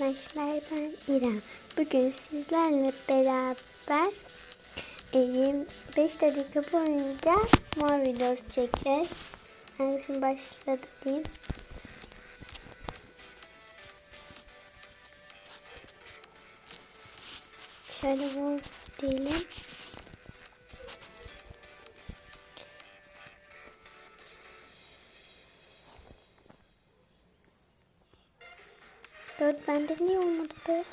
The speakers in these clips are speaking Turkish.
arkadaşlar ben İrem. Bugün sizlerle beraber 5 dakika boyunca mor videosu çekeceğiz. Hangisini başladı diyeyim. Şöyle mor diyelim. Bende niye olmadı be?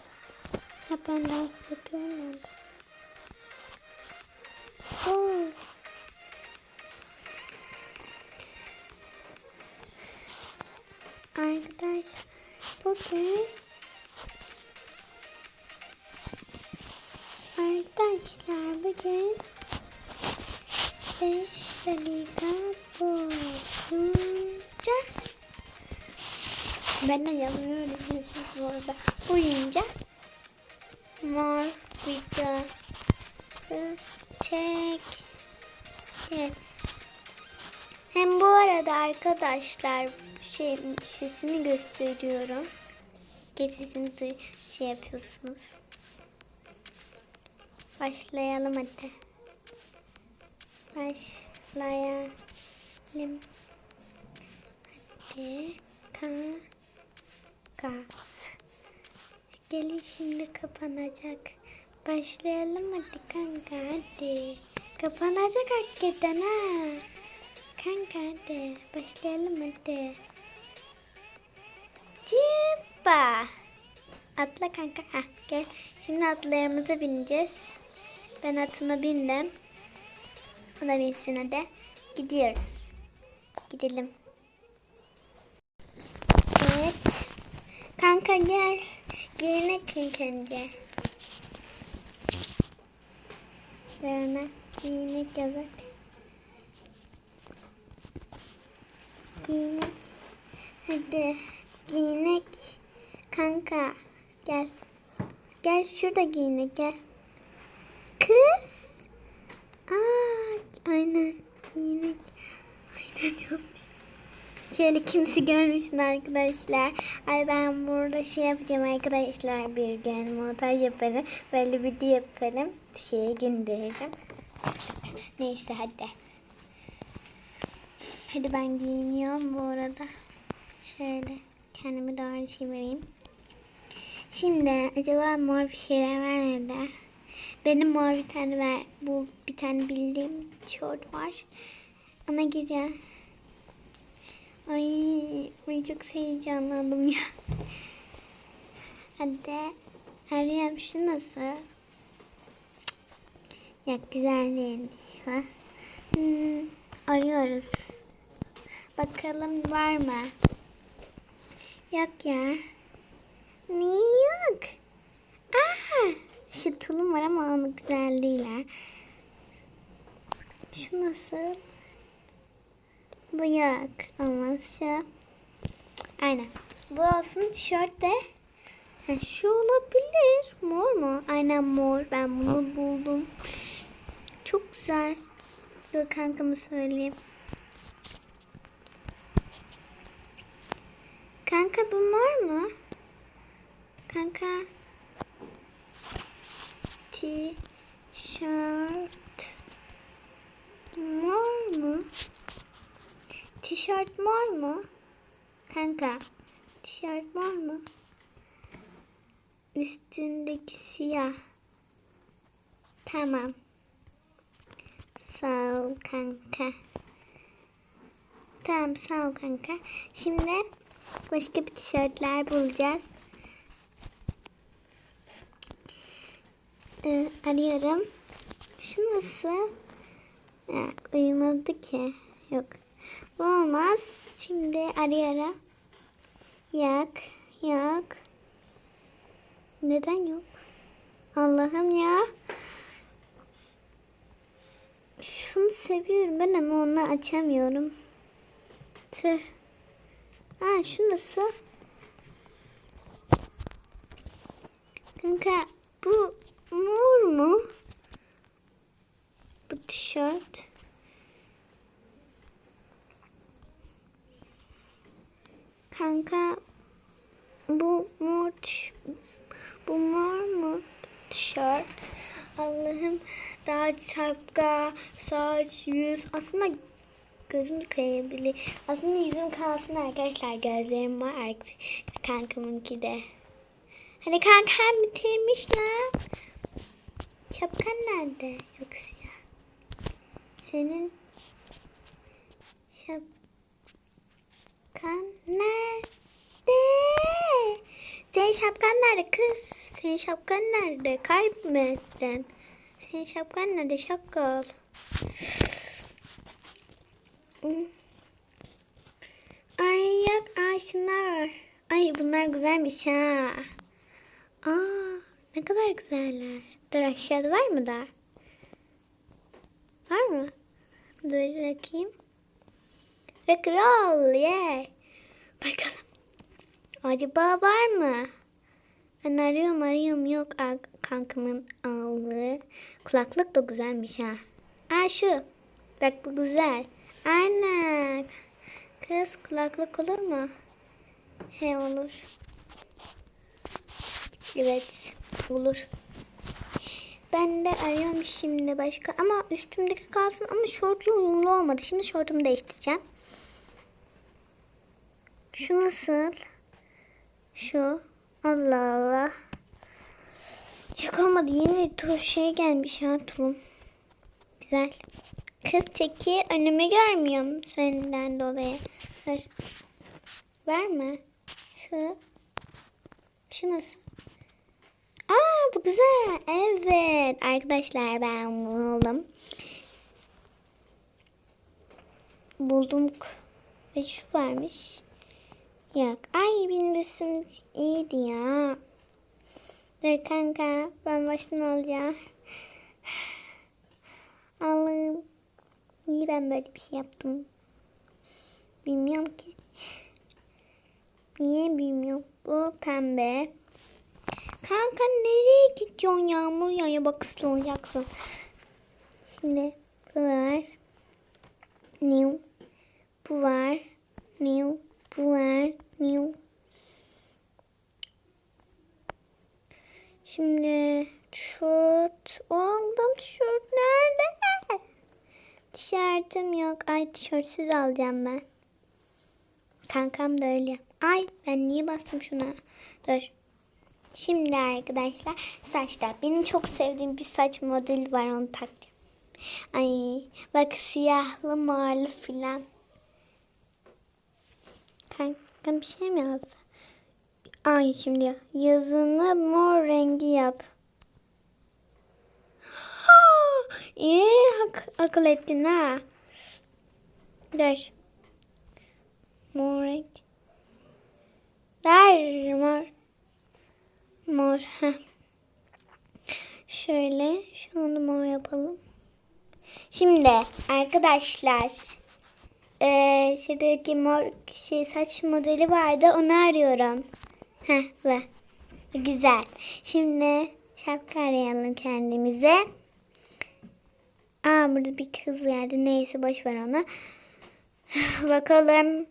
Ha ben dans yapıyorum orada. Oo. Arkadaş bugün Arkadaşlar bugün 5 dakika boyunca ben de yapmıyorum siz bu arada boyunca mor videosu çek yes. Hem bu arada arkadaşlar şey sesimi gösteriyorum. Sesini de şey yapıyorsunuz. Başlayalım hadi. Başlayalım. Hadi. Kanka. Gelin şimdi kapanacak. Başlayalım hadi kanka hadi. Kapanacak hakikaten ha. Kanka hadi. Başlayalım hadi. Cippa. Atla kanka. Ha, gel. Şimdi atlarımıza bineceğiz. Ben atıma bindim. O da binsin hadi. Gidiyoruz. Gidelim. Evet. Kanka gel. Giyinek ilk önce. Görme. Giyinek yazık. Giyinek. Hadi. Giyinek. Kanka. Gel. Gel şurada giyinek gel. Kız. Aa, aynen. Giyinek. Aynen yazmış. Şöyle kimse görmesin arkadaşlar. Ay ben burada şey yapacağım arkadaşlar bir gün montaj yaparım. Böyle video yaparım. Şeye gönderirim. Neyse hadi. Hadi ben giyiniyorum bu arada. Şöyle kendimi doğru çevireyim. Şimdi acaba mor bir şeyler var nerede? Benim mor bir tane var. Bu bir tane bildiğim tişört var. Ona gireceğim. Ay ben çok heyecanlandım ya. Hadi arayalım şu nasıl? Ya güzel değilmiş. Ha? Hmm, arıyoruz. Bakalım var mı? Yok ya. Niye yok? Aa, şu tulum var ama onun güzel. Şu nasıl? Olmaz şu. Aynen. Bu olsun tişört de. Şu olabilir. Mor mu? Aynen mor. Ben bunu buldum. Çok güzel. Dur kankamı söyleyeyim. Kanka bu mor mu? Kanka. Tişört. Mor mu? Tişört mor mu? Kanka. Tişört mor mu? Üstündeki siyah. Tamam. Sağ ol kanka. Tamam sağ ol kanka. Şimdi başka bir tişörtler bulacağız. Ee, arıyorum. Şu nasıl? Ya, uyumadı ki. Yok. Bu olmaz. Şimdi arıyorum. Yok. Yok. Neden yok? Allah'ım ya. Şunu seviyorum ben ama onu açamıyorum. Tüh. Ha şu nasıl? Kanka bu mor mu? Bu tişört. Kanka bu mor bu mor mu tişört? Allah'ım daha şapka, saç, yüz. Aslında gözüm kayabilir. Aslında yüzüm kalsın arkadaşlar. Gözlerim var artık kankamınki de. Hani kankam bitirmiş lan. Şapkan nerede? Yoksa ya. Senin şap şapkan nerede? Senin şapkan nerede kız? Senin şapkan nerede? Kaybettin. Senin şapkan nerede? Şapka al. Ay yok. Var. Ay bunlar güzelmiş ha. Aa ne kadar güzeller. Dur aşağıda var mı da? Var mı? Dur bakayım. Rock'n'roll yeah. Bakalım. Acaba var mı? Ben arıyorum arıyorum yok kankamın aldığı. Kulaklık da güzelmiş ha. Aa şu. Bak bu güzel. Aynen. Kız kulaklık olur mu? He olur. Evet olur. Ben de arıyorum şimdi başka ama üstümdeki kalsın ama şortla uyumlu olmadı. Şimdi şortumu değiştireceğim. Şu nasıl? Şu. Allah Allah. Yok olmadı. Yeni tur şey gelmiş ha tulum. Güzel. Kız teki önümü görmüyorum senden dolayı. Ver. Verme. Şu. Şu nasıl? Aa bu güzel. Evet. Arkadaşlar ben buldum. Buldum. Ve şu varmış. Yok. Ay benim resim iyiydi ya. Dur kanka. Ben baştan alacağım. Allah'ım. Niye ben böyle bir şey yaptım? Bilmiyorum ki. Niye bilmiyorum. Bu pembe. Kanka nereye gidiyorsun? Yağmur yağıyor. Bak ıslanacaksın. Şimdi bu var. New. Bu var. New. New. Şimdi tişört. Aldım tişört nerede? Tişörtüm yok. Ay tişörtsüz alacağım ben. Kankam da öyle. Ay ben niye bastım şuna? Dur. Şimdi arkadaşlar saçlar. Benim çok sevdiğim bir saç modeli var onu takacağım. Ay bak siyahlı morlu filan. Kanka bir şey mi yazdı? Ay şimdi yazını mor rengi yap. İyi ak- akıl ettin ha. Dur. Mor renk. Der mor. Mor. Şöyle şunu mor yapalım. Şimdi arkadaşlar eee şuradaki mor şey saç modeli vardı onu arıyorum. Heh ve güzel. Şimdi şapka arayalım kendimize. Aa burada bir kız geldi. Neyse boş ver onu. bakalım.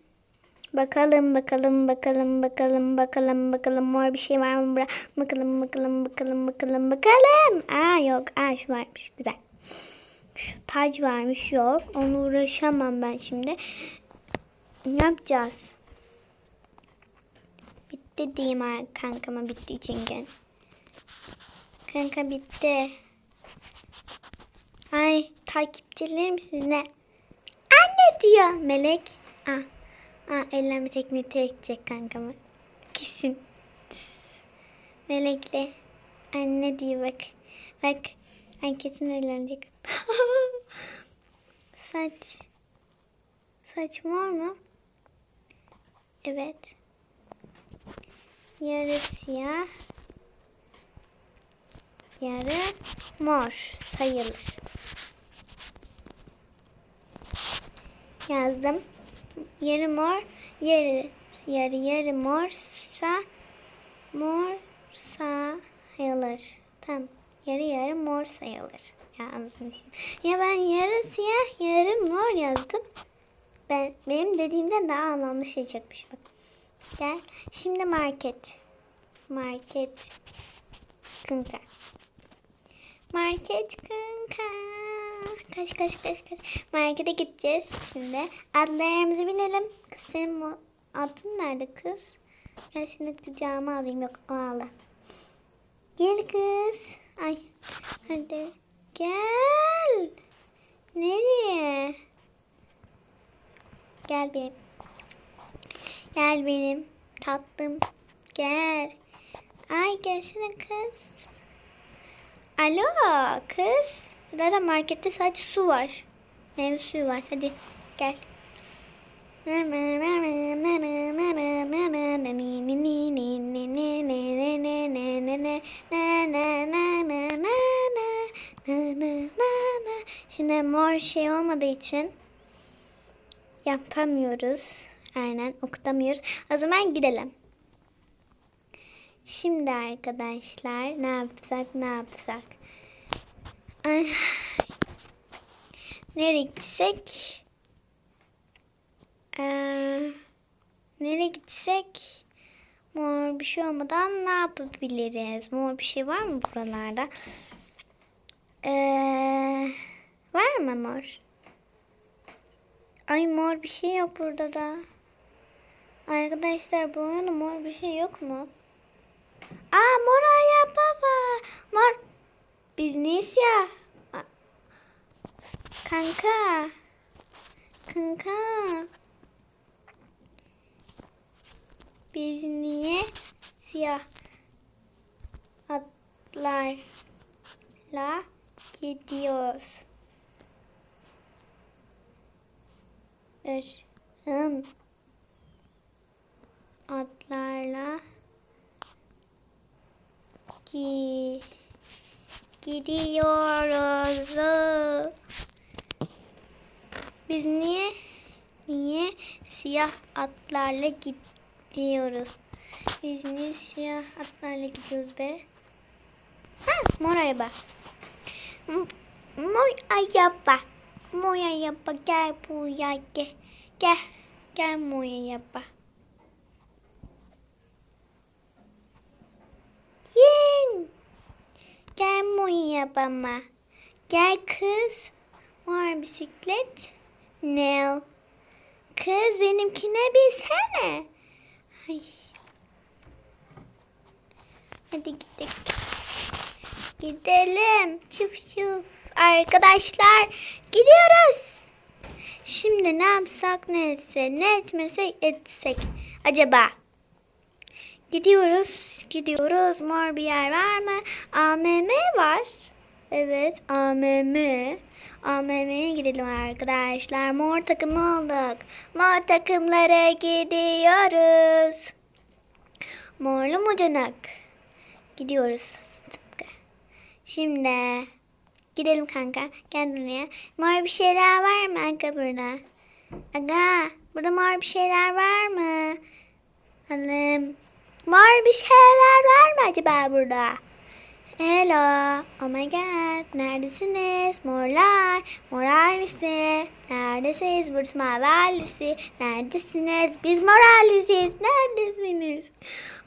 Bakalım bakalım bakalım bakalım bakalım bakalım mor bir şey var mı burada? Bakalım bakalım bakalım bakalım bakalım. Aa yok. Aa şu varmış. Güzel. Şu tac varmış yok. Onu uğraşamam ben şimdi. Ne yapacağız? Bitti diyeyim kankama bitti çünkü. Kanka bitti. Ay takipçilerim sizinle. Anne diyor Melek. Ah. Aa, ellenme tekniği çekecek kankamı. Kesin. Melekle. Anne diyor bak. Bak. Ay kesin ellenecek. Saç. Saç mor mu? Evet. Yarı siyah. Yarı mor sayılır. Yazdım. Yarı mor, yarı yarı yarı morsa mor sayılır. Tamam. Yarı yarı mor sayılır. Yazmışım. Ya ben yarı siyah, yarı mor yazdım. Ben benim dediğimden daha anlamlı şey çıkmış bak. Gel. Şimdi market. Market. Kanka. Market kanka. Kaç kaç kaç kaç. Markete gideceğiz şimdi. Atlarımızı binelim. Kız senin bu atın nerede kız? Gel şimdi kucağıma alayım. Yok o aldı. Gel kız. Ay. Hadi. Gel. Nereye? Gel benim. Gel benim tatlım. Gel. Ay gelsene kız. Alo kız. Zaten markette sadece su var. Meyve suyu var. Hadi gel. Şimdi mor şey olmadığı için yapamıyoruz. Aynen okutamıyoruz. O zaman gidelim. Şimdi arkadaşlar ne yapsak ne yapsak. Ay. Nereye gitsek? Ee, nereye gitsek? Mor bir şey olmadan ne yapabiliriz? Mor bir şey var mı buralarda? Ee, var mı mor? Ay mor bir şey yok burada da. Arkadaşlar bu oyunda mor bir şey yok mu? Aa mor ya baba. Mor. Biz neyiz ya? Kanka. Kanka. Biz niye siyah atlarla gidiyoruz? Irın atlarla gi gidiyoruz. Biz niye niye siyah atlarla gidiyoruz? Biz niye siyah atlarla gidiyoruz be? Ha, mor araba. Mor araba. Mor araba gel buraya gel. Gel. Gel mor araba. Yen. Gel mor arabama. Gel kız. Mor bisiklet. Ne? Kız benimkine binsene. Ay. Hadi gidelim. Gidelim. Çuf çuf. Arkadaşlar gidiyoruz. Şimdi ne yapsak ne etse ne etmesek etsek acaba? Gidiyoruz. Gidiyoruz. Mor bir yer var mı? AMM var. Evet AMM. AMM'ye gidelim arkadaşlar. Mor takım olduk. Mor takımlara gidiyoruz. Morlu mucanak. Gidiyoruz. Şimdi gidelim kanka. Gel buraya. Mor bir şeyler var mı aga burada? Aga burada mor bir şeyler var mı? Hanım. Mor bir şeyler var mı acaba burada? Hello. Oh my god. Neredesiniz? Morlar. Mor ailesi. Neredesiniz? Burası mavi ailesi. Neredesiniz? Biz mor ailesiyiz. Neredesiniz?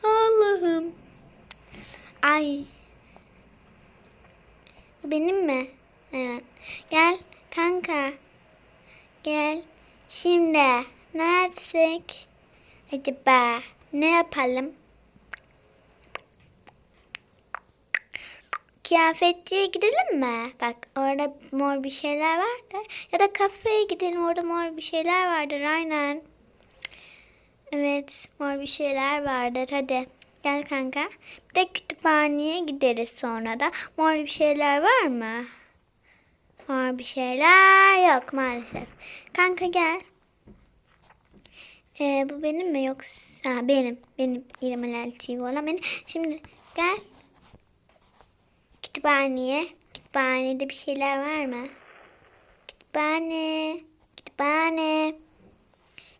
Allah'ım. Ay. Benim mi? Evet. Gel kanka. Gel. Şimdi ne yapsak? Acaba ne yapalım? Kıyafetçiye gidelim mi? Bak orada mor bir şeyler vardır. Ya da kafeye gidelim orada mor bir şeyler vardır aynen. Evet mor bir şeyler vardır hadi. Gel kanka. Bir de kütüphaneye gideriz sonra da. Mor bir şeyler var mı? Mor bir şeyler yok maalesef. Kanka gel. Ee, bu benim mi yoksa ha, benim benim İrem Alalçı'yı olan benim. Şimdi gel kütüphaneye. Kütüphanede bir şeyler var mı? Kütüphane, kütüphane,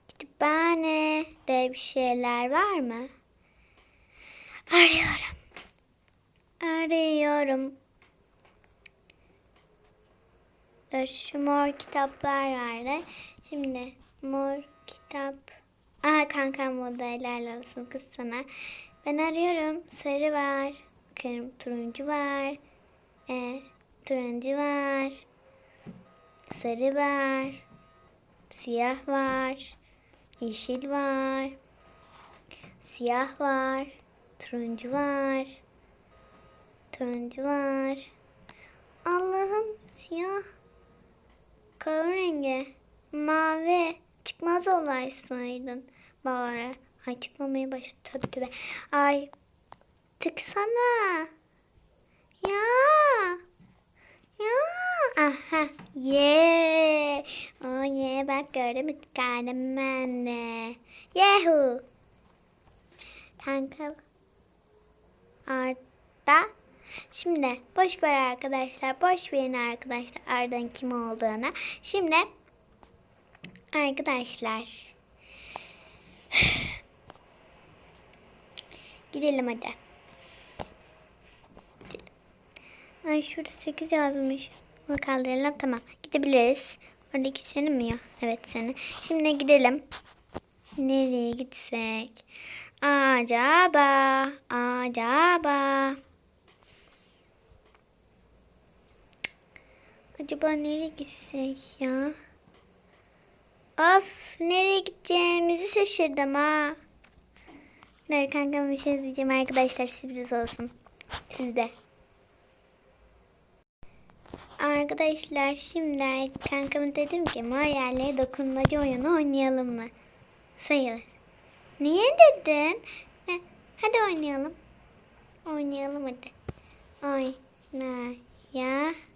kütüphane de bir şeyler var mı? Arıyorum. Arıyorum. Dur şu mor kitaplar vardı. Şimdi mor kitap. Aa kankam helal olsun kız sana. Ben arıyorum. Sarı var. Kırm turuncu var. Ee, Turuncu var. Sarı var. Siyah var. Yeşil var. Siyah var. Turuncu var. Turuncu var. Allah'ım siyah. Kahverengi. Mavi. Çıkmaz olaysaydın bari. Ay çıkmamaya başladı. Tabii tabii. Ay tıksana. Ya. Ya. Aha. Ye. Oh ye bak gördün mü tıkandım ben de. Yehu. Kanka. Arda. Şimdi boş ver arkadaşlar. Boş verin arkadaşlar Arda'nın kim olduğunu. Şimdi arkadaşlar. Gidelim hadi. Ay şurada 8 yazmış. Onu kaldıralım tamam. Gidebiliriz. Oradaki senin mi ya? Evet senin. Şimdi gidelim. Nereye gitsek? Acaba, acaba. Acaba nereye gitsek ya? Of nereye gideceğimizi şaşırdım ha. Dur kankam bir şey diyeceğim arkadaşlar sürpriz olsun. Sizde. Arkadaşlar şimdi kankama dedim ki mor yerlere dokunmacı oyunu oynayalım mı? Sayılır. Niye dedin? Hadi oynayalım. Oynayalım hadi. Oynayalım.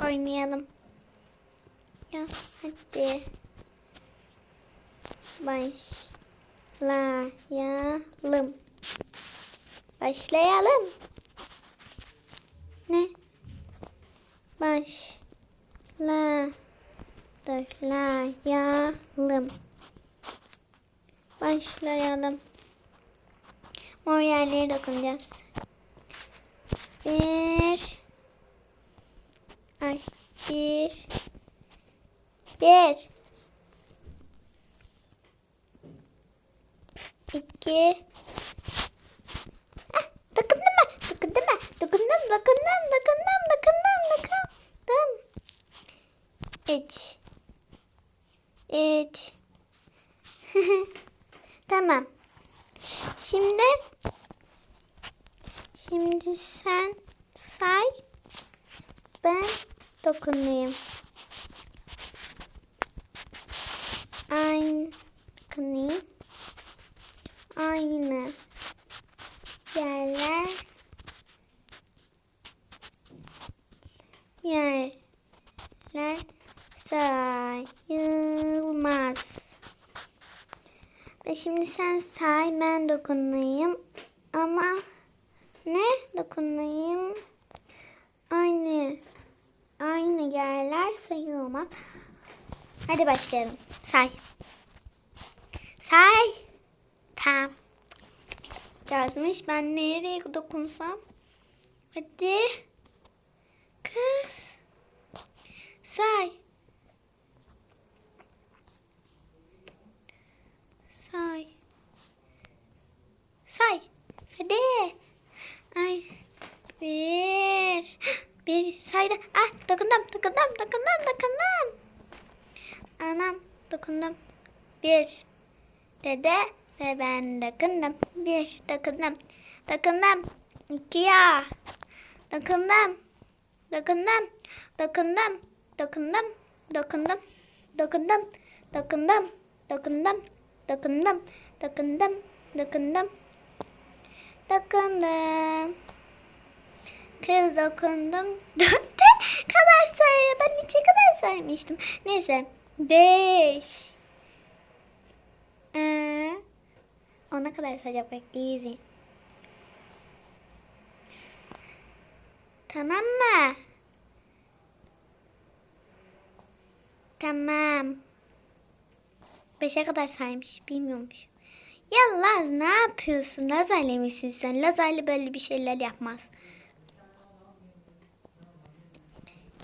Oynayalım. Ya hadi. Başlayalım. Başlayalım. Ne? Başla. Başlayalım. Başlayalım. Mor yerlere dokunacağız. Bir. Ay. Bir. Bir. İki. Ah, dokundum ben. Dokundum ben. Dokundum, dokundum, dokundum, dokundum, dokundum. Üç. Üç. tamam. Şimdi şimdi sen say. Ben dokunayım. Aynı dokunayım. Aynı yerler yerler sayılmaz. Ve şimdi sen say ben dokunayım. Ama ne dokunayım? Aynı aynı yerler sayılmaz. Hadi başlayalım. Say. Say. Tamam. Yazmış. Ben nereye dokunsam? Hadi. Kız. Say. Say. Say. Hadi. Ay. Bir. Bir saydı. Ah dokundum dokundum dokundum dokundum. Anam dokundum. Bir. Dede ve ben dokundum. Bir dokundum. Dokundum. İki ya. Dokundum. Dokundum. Dokundum. Dokundum. Dokundum. Dokundum. Dokundum. Dokundum. Dokundum. Dokundum. Dokundum. Dokundum. Kız dokundum. Dörtte kadar sayıyor. Ben üçe kadar saymıştım. Neyse. Beş. Ee, ona kadar sayacak bak. Tamam mı? Tamam. Beşe kadar saymış. Bilmiyormuş. Ya Laz ne yapıyorsun? Lazerle misin sen? Lazerle böyle bir şeyler yapmaz.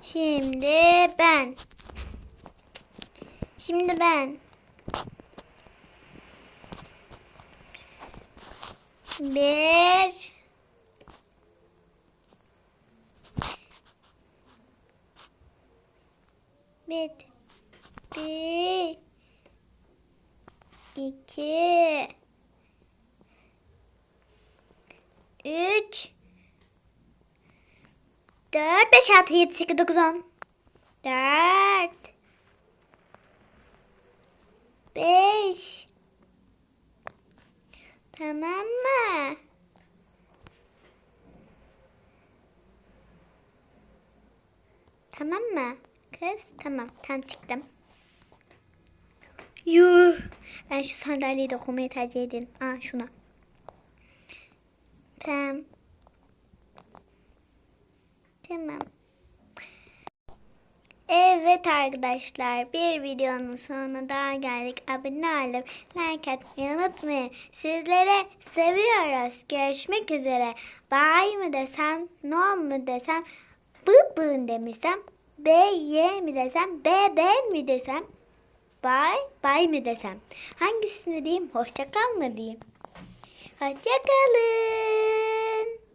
Şimdi ben. Şimdi ben. Bir. Bir. Bir. İki. Üç. Dört, beş, altı, yedi, sekiz, dokuz, on. Dört. Tamam. Tam çıktım. Yuh. Ben şu sandalyeyi dokunmayı tercih ederim. Aa şuna. Tamam. Tamam. Evet arkadaşlar bir videonun sonuna daha geldik. Abone olup like atmayı unutmayın. Sizlere seviyoruz. Görüşmek üzere. Bye mı desem, no mu desem, bı bı demesem, b y mi desem, b b mi desem, bye bye mi desem. Hangisini diyeyim? Hoşça kal mı diyeyim? Hoşça kalın.